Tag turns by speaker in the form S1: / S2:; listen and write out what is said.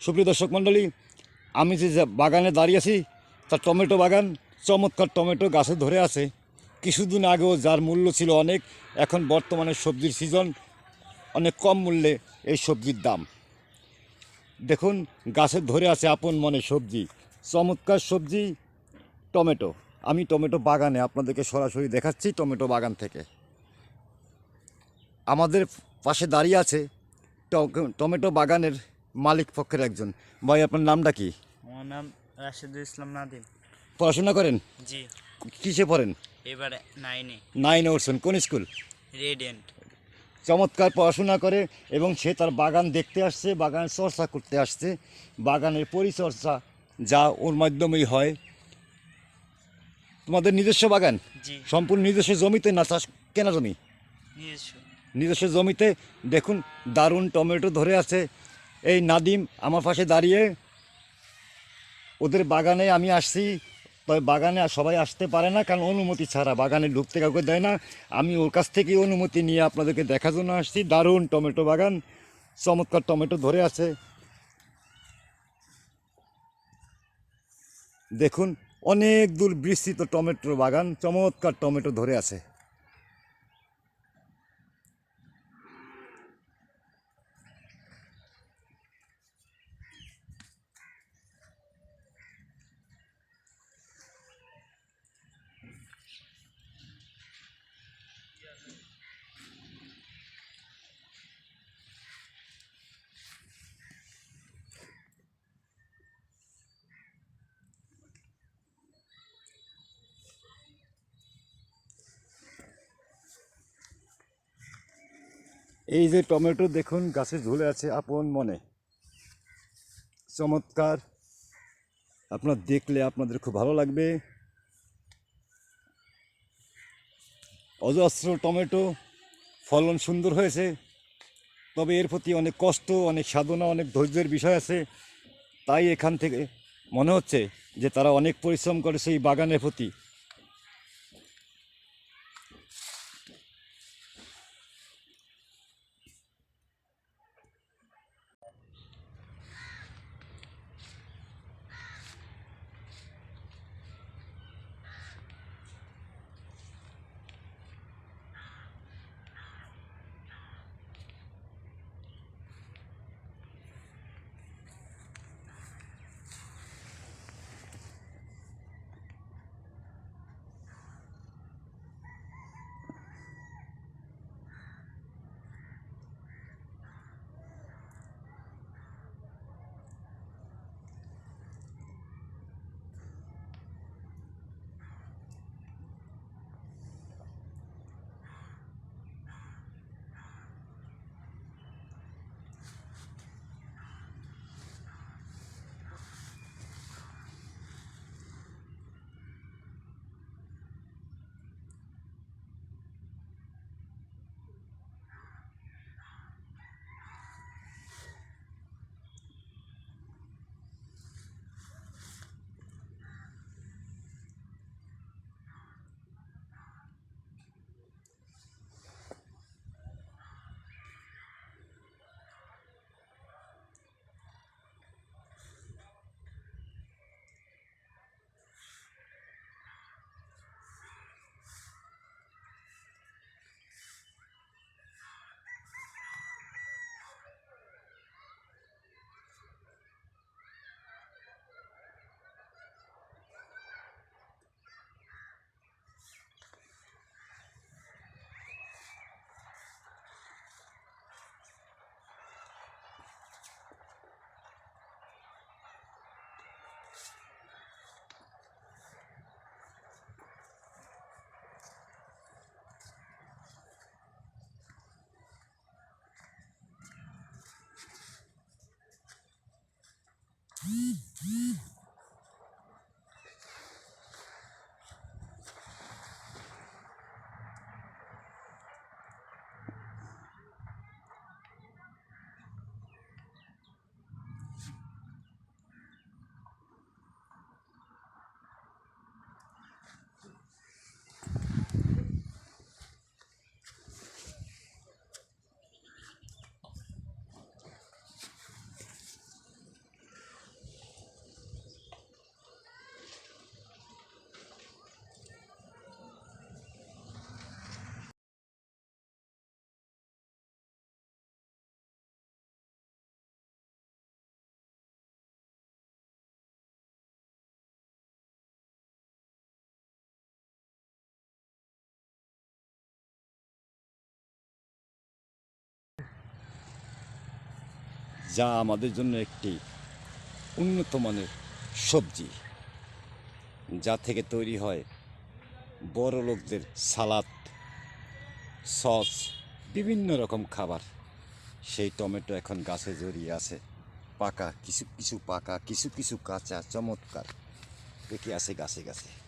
S1: সুপ্রিয় দর্শক মণ্ডলী, আমি যে বাগানে দাঁড়িয়ে আছি, তার টমেটো বাগান চমৎকার টমেটো গাছে ধরে আছে। কিছুদিন আগেও যার মূল্য ছিল অনেক, এখন বর্তমানে সবজির সিজন অনেক কম মূল্যে এই সবজির দাম। দেখুন, গাছে ধরে আছে আপন মনে সবজি, চমৎকার সবজি, টমেটো। আমি টমেটো বাগানে আপনাদেরকে সরাসরি দেখাচ্ছি টমেটো বাগান থেকে। আমাদের পাশে দাঁড়িয়ে আছে টমেটো বাগানের মালিক পক্ষের একজন। ভাই আপনার নামটা কি?
S2: আমার নাম রাশেদুল ইসলাম নাদিম।
S1: পড়াশোনা করেন?
S2: জি।
S1: কিসে পড়েন?
S2: এবারে নাইনে
S1: নাইনে উঠছেন। কোন স্কুল?
S2: রেডিয়েন্ট
S1: চমৎকার পড়াশোনা করে এবং সে তার বাগান দেখতে আসছে বাগানের চর্চা করতে আসছে। বাগানের পরিচর্যা যা ওর মাধ্যমেই হয়। তোমাদের নিজস্ব বাগান? সম্পূর্ণ নিজস্ব জমিতে না চাষ কেনা জমি?
S2: নিজস্ব।
S1: নিজস্ব জমিতে দেখুন দারুণ টমেটো ধরে আছে। এই নাদিম আমার পাশে দাঁড়িয়ে, ওদের বাগানে আমি আসছি, তবে বাগানে সবাই আসতে পারে না, কারণ অনুমতি ছাড়া বাগানে ঢুকতে কাউকে দেয় না। আমি ওর কাছ থেকে অনুমতি নিয়ে আপনাদেরকে দেখার জন্য আসছি। দারুণ টমেটো বাগান, চমৎকার টমেটো ধরে আছে। দেখুন, অনেক দূর বিস্তৃত টমেটোর বাগান, চমৎকার টমেটো ধরে আছে। এই যে টমেটো দেখুন, গাছে ঝুলে আছে আপন মনে। চমৎকার। আপনার দেখলে আপনাদের খুব ভালো লাগবে। অজস্র টমেটো, ফলন সুন্দর হয়েছে। তবে এর প্রতি অনেক কষ্ট, অনেক সাধনা, অনেক ধৈর্যের বিষয় আছে। তাই এখান থেকে মনে হচ্ছে যে তারা অনেক পরিশ্রম করেছে এই বাগানের প্রতি। যা আমাদের জন্য একটি উন্নত মানের সবজি, যা থেকে তৈরি হয় বড় লোকদের সালাদ, সস, বিভিন্ন রকম খাবার। সেই টমেটো এখন গাছে জড়িয়ে আছে। পাকা, কিছু কিছু পাকা, কিছু কিছু কাঁচা, চমৎকার। পেকে আছে গাছে গাছে।